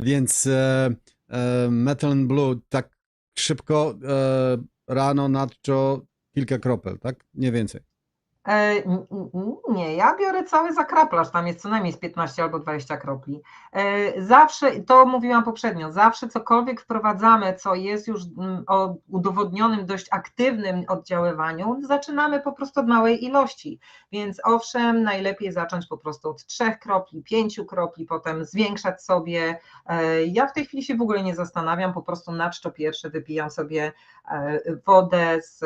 Więc e, e, Metal and Blue tak szybko e, rano, nadczo kilka kropel, tak? Nie więcej. E, Nie, ja biorę cały zakraplarz, tam jest co najmniej z 15 albo 20 kropli. E, Zawsze, to mówiłam poprzednio, zawsze cokolwiek wprowadzamy, co jest już o udowodnionym, dość aktywnym oddziaływaniu, zaczynamy po prostu od małej ilości. Więc owszem, najlepiej zacząć po prostu od 3 kropli, 5 kropli, potem zwiększać sobie. E, Ja w tej chwili się w ogóle nie zastanawiam, po prostu na czczo pierwsze wypijam sobie wodę z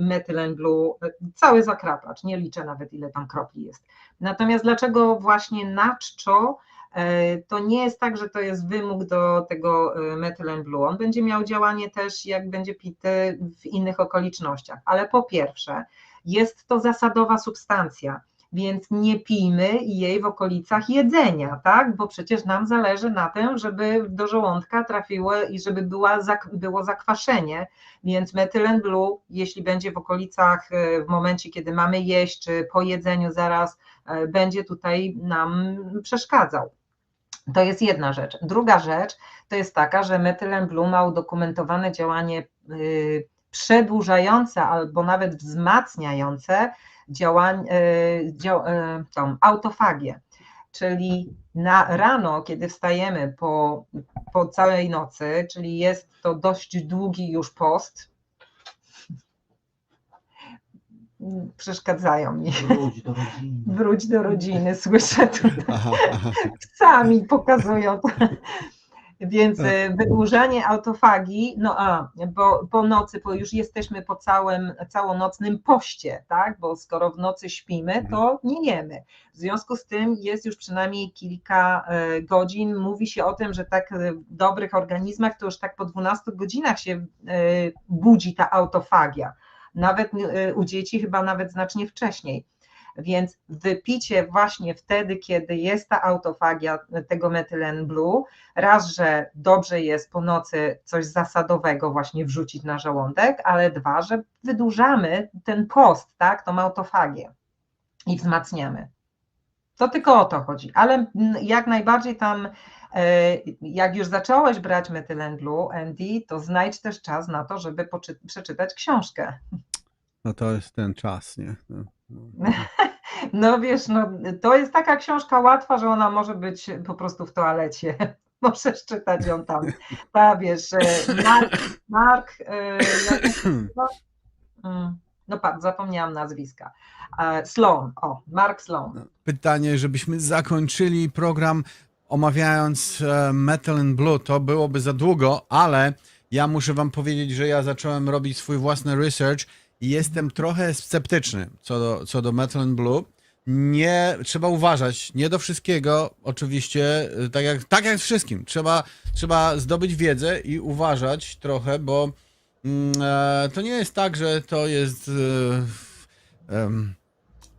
Methylen Blue, cały zakrapacz, nie liczę nawet ile tam kropli jest. Natomiast dlaczego właśnie na czczo? E, To nie jest tak, że to jest wymóg do tego e, Methylen Blue. On będzie miał działanie też, jak będzie pity w innych okolicznościach. Ale po pierwsze, jest to zasadowa substancja, więc nie pijmy jej w okolicach jedzenia, tak? Bo przecież nam zależy na tym, żeby do żołądka trafiło i żeby była, było zakwaszenie, więc metylen blue, jeśli będzie w okolicach, e, w momencie, kiedy mamy jeść, czy po jedzeniu zaraz, e, będzie tutaj nam przeszkadzał. To jest jedna rzecz. Druga rzecz to jest taka, że metylen blue ma udokumentowane działanie y, przedłużające albo nawet wzmacniające działań, y, dział, y, tą autofagię. Czyli na rano, kiedy wstajemy po, po całej nocy, czyli jest to dość długi już post, przeszkadzają mi. Wróć do rodziny. Wróć do rodziny, słyszę tutaj. Aha, aha. Sami pokazują. Więc e, wydłużanie autofagii, no a, bo po nocy, bo już jesteśmy po całym, całonocnym poście, tak? Bo skoro w nocy śpimy, to nie jemy. W związku z tym jest już przynajmniej kilka e, godzin. Mówi się o tym, że tak e, w dobrych organizmach to już tak po 12 godzinach się budzi ta autofagia. Nawet u dzieci chyba nawet znacznie wcześniej. Więc wypicie właśnie wtedy, kiedy jest ta autofagia tego metylen blue, raz, że dobrze jest po nocy coś zasadowego właśnie wrzucić na żołądek, ale dwa, że wydłużamy ten post, tak, tą autofagię i wzmacniamy. To tylko o to chodzi, ale jak najbardziej tam, e, jak już zacząłeś brać metylen blue, Andy, to znajdź też czas na to, żeby przeczytać książkę. No to jest ten czas, nie? No, no. No wiesz, no, to jest taka książka łatwa, że ona może być po prostu w toalecie. Możesz czytać ją tam. Ta wiesz, e, Mark, Mark e, no, mm, no patrz, zapomniałam nazwiska. E, Sloan, o, Mark Sloan. Pytanie, żebyśmy zakończyli program omawiając Metal and Blue, to byłoby za długo, ale ja muszę wam powiedzieć, że ja zacząłem robić swój własny research jestem trochę sceptyczny co do, co do Blue. Nie, trzeba uważać, nie do wszystkiego, oczywiście, e, tak jak, tak jak z wszystkim. Trzeba, trzeba zdobyć wiedzę i uważać trochę, bo mm, e, to nie jest tak, że to jest em,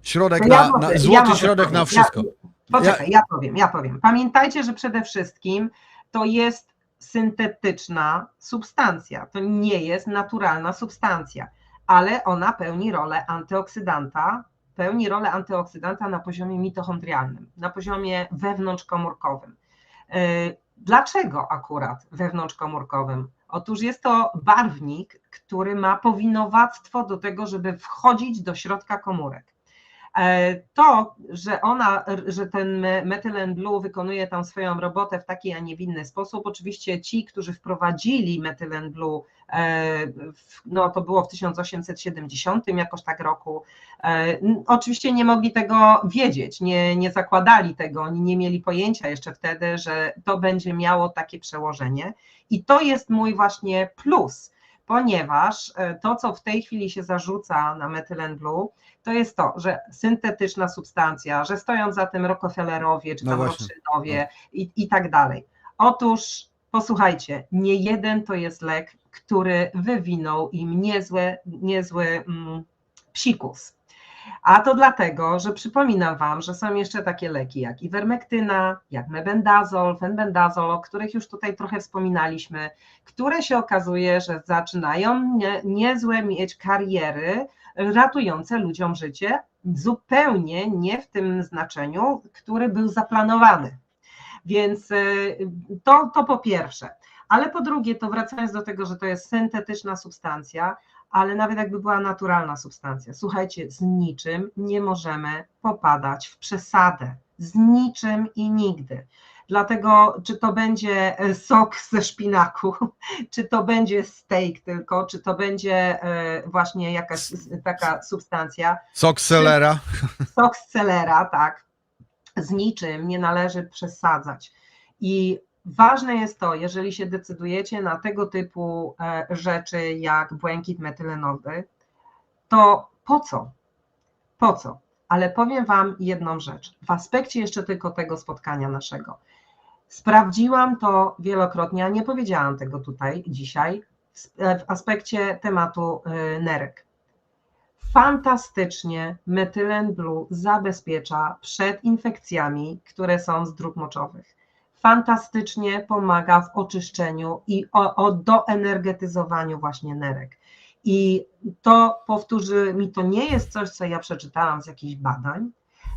środek No ja na, na ja złoty może środek na wszystko. Ja, poczekaj, ja powiem, ja powiem. Pamiętajcie, że przede wszystkim to jest syntetyczna substancja. To nie jest naturalna substancja, ale ona pełni rolę antyoksydanta, pełni rolę antyoksydanta na poziomie mitochondrialnym, na poziomie wewnątrzkomórkowym. Yy, Dlaczego akurat wewnątrzkomórkowym? Otóż jest to barwnik, który ma powinowactwo do tego, żeby wchodzić do środka komórek. E, To, że ona, że ten me- metylen blue wykonuje tam swoją robotę w taki, a nie w inny sposób, oczywiście ci, którzy wprowadzili metylen blue, e, no to było w 1870 jakoś tak roku, e, oczywiście nie mogli tego wiedzieć, nie, nie zakładali tego, oni nie mieli pojęcia jeszcze wtedy, że to będzie miało takie przełożenie. I to jest mój właśnie plus, ponieważ e, to, co w tej chwili się zarzuca na metylen blue, to jest to, że syntetyczna substancja, że stoją za tym Rockefellerowie czy No tam właśnie. Rothschildowie i, i tak dalej. Otóż posłuchajcie, nie jeden to jest lek, który wywinął im niezły, niezły mm, psikus. A to dlatego, że przypominam Wam, że są jeszcze takie leki jak ivermektyna, jak mebendazol, fenbendazol, o których już tutaj trochę wspominaliśmy, które się okazuje, że zaczynają nie, niezłe mieć kariery ratujące ludziom życie, zupełnie nie w tym znaczeniu, który był zaplanowany. Więc y, to, to po pierwsze. Ale po drugie, to wracając do tego, że to jest syntetyczna substancja, ale nawet jakby była naturalna substancja. Słuchajcie, z niczym nie możemy popadać w przesadę. Z niczym i nigdy. Dlatego, czy to będzie e, sok ze szpinaku, czy to będzie steak tylko, czy to będzie e, właśnie jakaś taka substancja, Sok selera. sok z celera, tak, z niczym nie należy przesadzać. I ważne jest to, jeżeli się decydujecie na tego typu e, rzeczy jak błękit metylenowy, to po co? Po co? Ale powiem Wam jedną rzecz, w aspekcie jeszcze tylko tego spotkania naszego. Sprawdziłam to wielokrotnie, a nie powiedziałam tego tutaj dzisiaj, w w aspekcie tematu e, nerek fantastycznie metylen blue zabezpiecza przed infekcjami, które są z dróg moczowych. Fantastycznie pomaga w oczyszczeniu i o, o doenergetyzowaniu właśnie nerek. I to powtórzy mi, to nie jest coś, co ja przeczytałam z jakichś badań,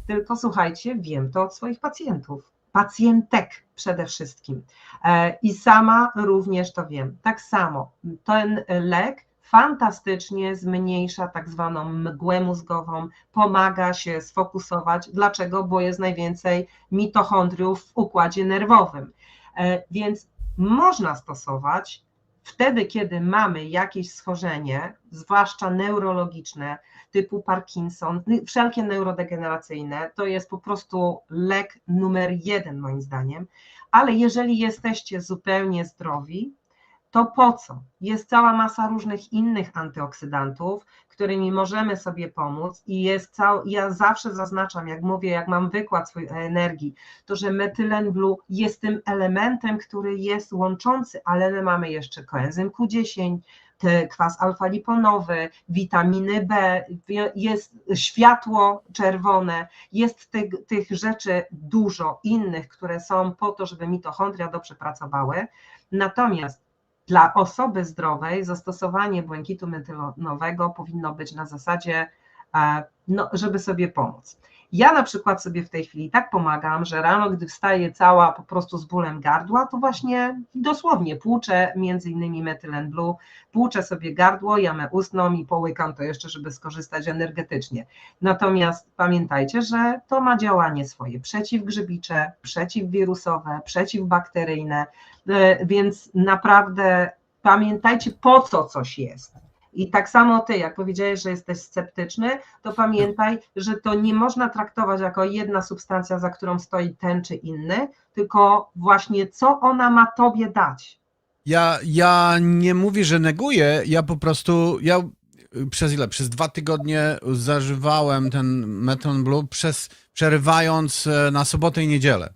tylko słuchajcie, wiem to od swoich pacjentów, pacjentek przede wszystkim. E, I sama również to wiem. Tak samo ten lek fantastycznie zmniejsza tak zwaną mgłę mózgową, pomaga się sfokusować. Dlaczego? Bo jest najwięcej mitochondriów w układzie nerwowym. E, Więc można stosować wtedy, kiedy mamy jakieś schorzenie, zwłaszcza neurologiczne, typu Parkinson, wszelkie neurodegeneracyjne, to jest po prostu lek numer jeden moim zdaniem, ale jeżeli jesteście zupełnie zdrowi, to po co? Jest cała masa różnych innych antyoksydantów, którymi możemy sobie pomóc i jest cał, ja zawsze zaznaczam, jak mówię, jak mam wykład swój o energii, to że metylen blue jest tym elementem, który jest łączący, ale my mamy jeszcze koenzym Q10, te- kwas alfa-liponowy, witaminy B, jest światło czerwone, jest tych, tych rzeczy dużo innych, które są po to, żeby mitochondria dobrze pracowały. Natomiast dla osoby zdrowej zastosowanie błękitu metylonowego powinno być na zasadzie, no, żeby sobie pomóc. Ja na przykład sobie w tej chwili tak pomagam, że rano, gdy wstaję cała po prostu z bólem gardła, to właśnie dosłownie płuczę między innymi metylen blue, płuczę sobie gardło, jamę ustną i połykam to jeszcze, żeby skorzystać energetycznie. Natomiast pamiętajcie, że to ma działanie swoje przeciwgrzybicze, przeciwwirusowe, przeciwbakteryjne, E, Więc naprawdę pamiętajcie, po co coś jest. I tak samo ty, jak powiedziałeś, że jesteś sceptyczny, to pamiętaj, że to nie można traktować jako jedna substancja, za którą stoi ten czy inny, tylko właśnie co ona ma tobie dać. Ja, ja nie mówię, że neguję, ja po prostu, ja y, przez ile? Przez dwa tygodnie zażywałem ten Meton Blue, przez, przerywając e, na sobotę i niedzielę.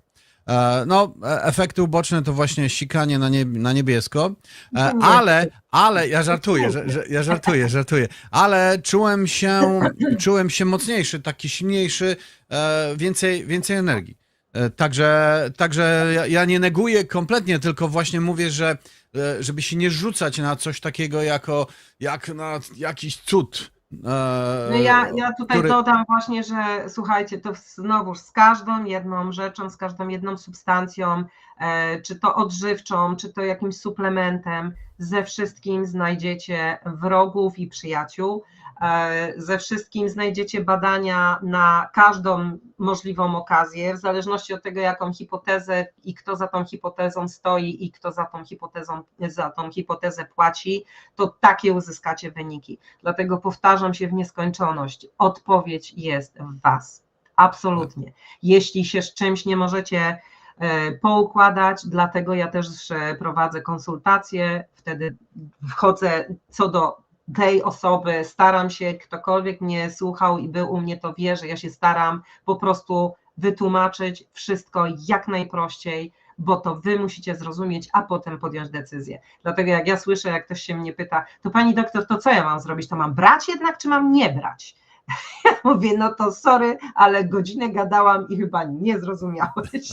E, No, e, efekty uboczne to właśnie sikanie na, nieb na niebiesko, e, Nie. ale, ale, ja żartuję, ja żartuję, żartuję, ale czułem się, czułem się mocniejszy, taki silniejszy, więcej, więcej energii. Także, także ja, nie neguję kompletnie, tylko właśnie mówię, że żeby się nie rzucać na coś takiego jako jak na jakiś cud. E, No ja, ja tutaj który- dodam właśnie, że słuchajcie, to znowu z każdą jedną rzeczą, z każdą jedną substancją, e, czy to odżywczą, czy to jakimś suplementem, ze wszystkim znajdziecie wrogów i przyjaciół. E, Ze wszystkim znajdziecie badania na każdą możliwą okazję, w zależności od tego, jaką hipotezę i kto za tą hipotezą stoi i kto za tą hipotezą, za tą hipotezę płaci, to takie uzyskacie wyniki. Dlatego powtarzam się w nieskończoność. Odpowiedź jest w Was. Absolutnie. Jeśli się z czymś nie możecie e, poukładać, dlatego ja też prowadzę konsultacje, wtedy wchodzę co do tej osoby, staram się, ktokolwiek mnie słuchał i był u mnie, to wie, że ja się staram po prostu wytłumaczyć wszystko jak najprościej, bo to wy musicie zrozumieć, a potem podjąć decyzję. Dlatego jak ja słyszę, jak ktoś się mnie pyta, to pani doktor, to co ja mam zrobić? To mam brać jednak, czy mam nie brać? Ja mówię, no to sorry, ale godzinę gadałam i chyba nie zrozumiałeś.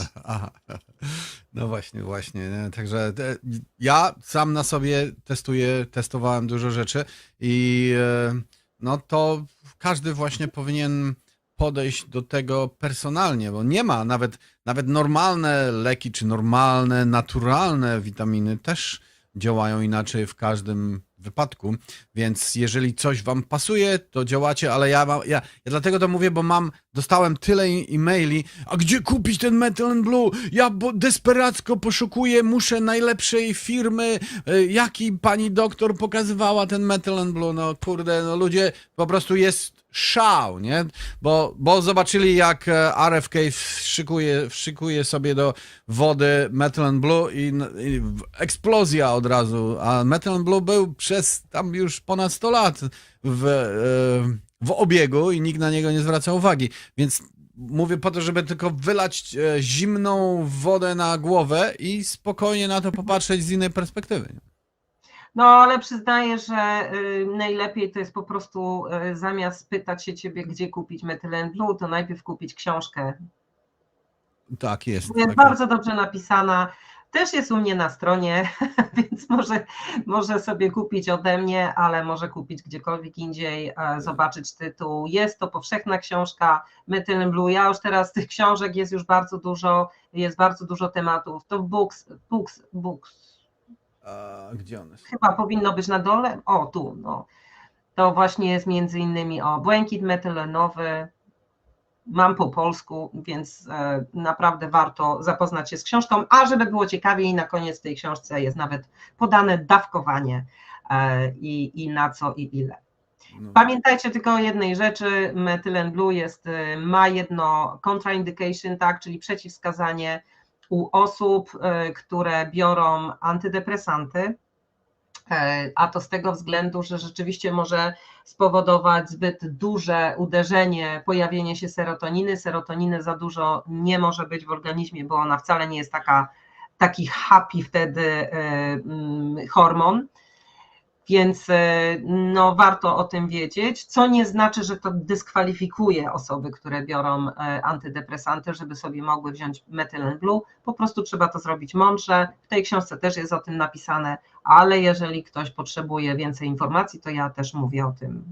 No właśnie, właśnie. nie? Także te, ja sam na sobie testuję, testowałem dużo rzeczy i e, no to każdy właśnie powinien podejść do tego personalnie, bo nie ma nawet, nawet normalne leki, czy normalne, naturalne witaminy też działają inaczej w każdym wypadku, więc jeżeli coś wam pasuje, to działacie, ale ja, mam, ja, ja dlatego to mówię, bo mam, dostałem tyle e-maili, a gdzie kupić ten Metal and Blue? Ja bo desperacko poszukuję, muszę najlepszej firmy, e, jaki pani doktor pokazywała ten Metal and Blue, no kurde, no ludzie, po prostu jest szał, nie? Bo, bo zobaczyli jak e, RFK wszykuje, wszykuje sobie do wody Metal Blue i, i eksplozja od razu, a Metal Blue był przez tam już ponad 100 lat w, e, w obiegu i nikt na niego nie zwraca uwagi, więc mówię po to, żeby tylko wylać e, zimną wodę na głowę i spokojnie na to popatrzeć z innej perspektywy. No, ale przyznaję, że y, najlepiej to jest po prostu y, zamiast pytać się ciebie, gdzie kupić Methylen Blue, to najpierw kupić książkę. Tak jest. Jest tak bardzo dobrze napisana. Też jest u mnie na stronie, więc może, może sobie kupić ode mnie, ale może kupić gdziekolwiek indziej, e, zobaczyć tytuł. Jest to powszechna książka Methylen Blue. Ja już teraz tych książek jest już bardzo dużo, jest bardzo dużo tematów. To books, books, books. A, gdzie on jest? chyba powinno być na dole. O, tu, no. To właśnie jest między innymi o błękit metylenowy. Mam po polsku, więc e, naprawdę warto zapoznać się z książką. A żeby było ciekawiej, na koniec tej książce jest nawet podane dawkowanie e, i, i na co i ile. No. Pamiętajcie tylko o jednej rzeczy, metylen blue jest, y, ma jedno contraindication, tak, czyli przeciwwskazanie u osób, y, które biorą antydepresanty, e, a to z tego względu, że rzeczywiście może spowodować zbyt duże uderzenie, pojawienie się serotoniny. Serotoniny za dużo nie może być w organizmie, bo ona wcale nie jest taka, taki happy wtedy e, mm, hormon. Więc e, no, warto o tym wiedzieć, co nie znaczy, że to dyskwalifikuje osoby, które biorą e, antydepresanty, żeby sobie mogły wziąć metylen blue. Po prostu trzeba to zrobić mądrze. W tej książce też jest o tym napisane, ale jeżeli ktoś potrzebuje więcej informacji, to ja też mówię o tym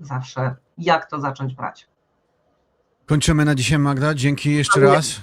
zawsze, jak to zacząć brać. Kończymy na dzisiaj, Magda. Dzięki jeszcze raz.